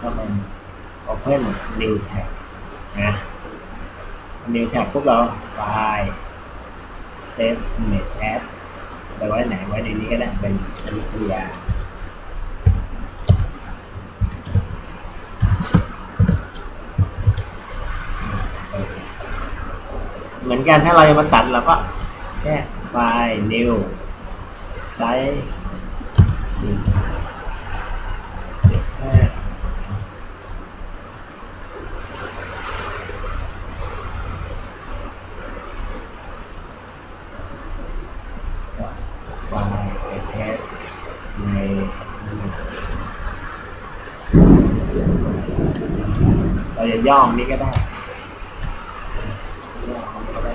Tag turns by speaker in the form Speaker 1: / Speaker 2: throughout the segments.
Speaker 1: เข้ามา open new tab นะ new tab พวกเรา file save net app ไปไว้ไหนไว้ในนี้ก็ได้เป็นเป็นตัวอย่างเหมือนกันถ้าเราจะมาตัดเราก็แค่ไฟล์ new size 4 เราจะย่อมนี้ก็ได้ย่อมนี้ก็ได้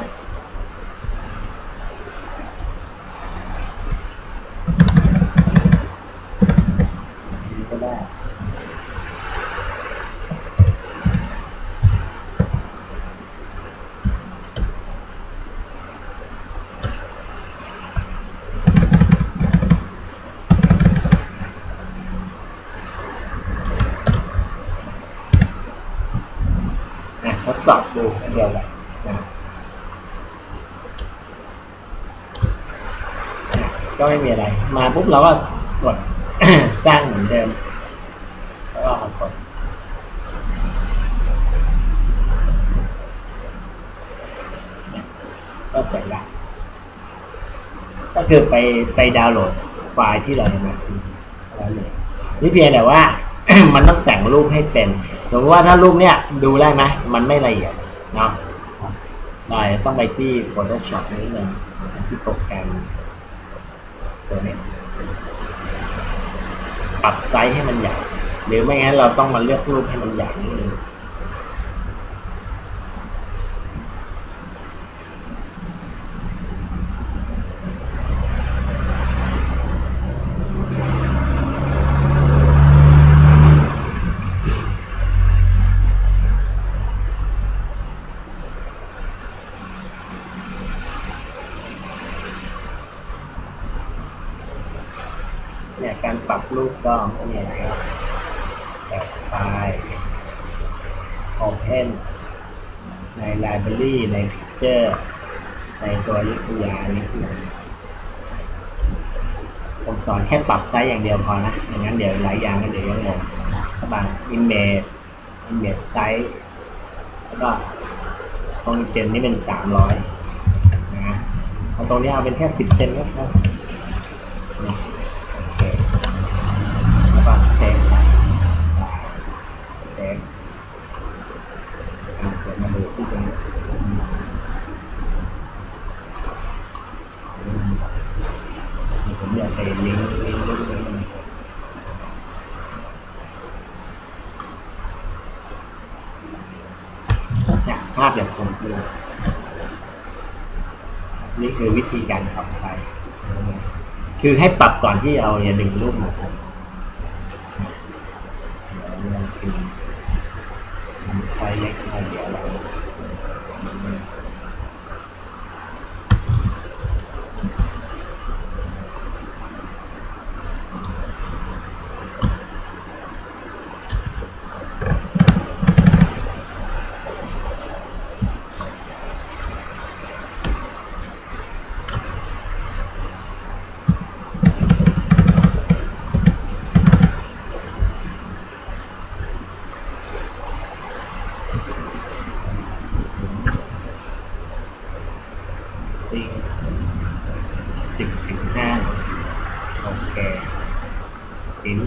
Speaker 1: นี้ก็ได้ อะทด สอบดูอันเดียวกันนะก็ไม่มีอะไร มาปุ๊บเราก็กดสร้างเหมือนเดิม แล้วก็กดก็เสร็จละก็คือไปไปดาวน์โหลดไฟล์ที่เรามามพ์แล้วเลยนี่เพียงแต่ว่า มันต้องแต่งรูปให้เป็น มมติว่าถ้ารูปเนี้ยดูได้ไหมมันไม่ละเอียดเนาะได้ต้องไปที่ Photoshop นิดนึงที่โปรแกรมตัวนี้ปรับไซส์ให้มันใหญ่ หรือไม่งั้นเราต้องมาเลือกรูปให้มันใหญ่นิดนึง เนี่ยการปรับรูปก็ไม่มีอะไรครับแต่ไฟล์ Open ใน Library ใน Picture ในตัวยุทธยานี่คือผมสอนแค่ปรับไซส์อย่างเดียวพอนะอย่างนั้นเดี๋ยวหลายอย่างก็เดี๋ยวยังงงถ้าบาง Image Image Size แล้วก็ตรงเจนนี่เป็นสามร้อยนะเอาตรงนี้เอาเป็นแค่สิบเซนก็พอนะโอเค แล้วก็เซฟไปเซฟอะเดี๋ยวมาดูที่ตรงนี้ ผมอยากไปลิงก์ลิงก์รูปนี้มันเนี่ยภาพแบบคมเลยนี่คือวิธีการปรับไซส์คือให้ปรับก่อนที่เราจะดึงรูปมาครับเดี๋ยวเราพิมไฟเล็กมาเดี๋ยวเราตี สิบสิบห้าโอเคทิ้ง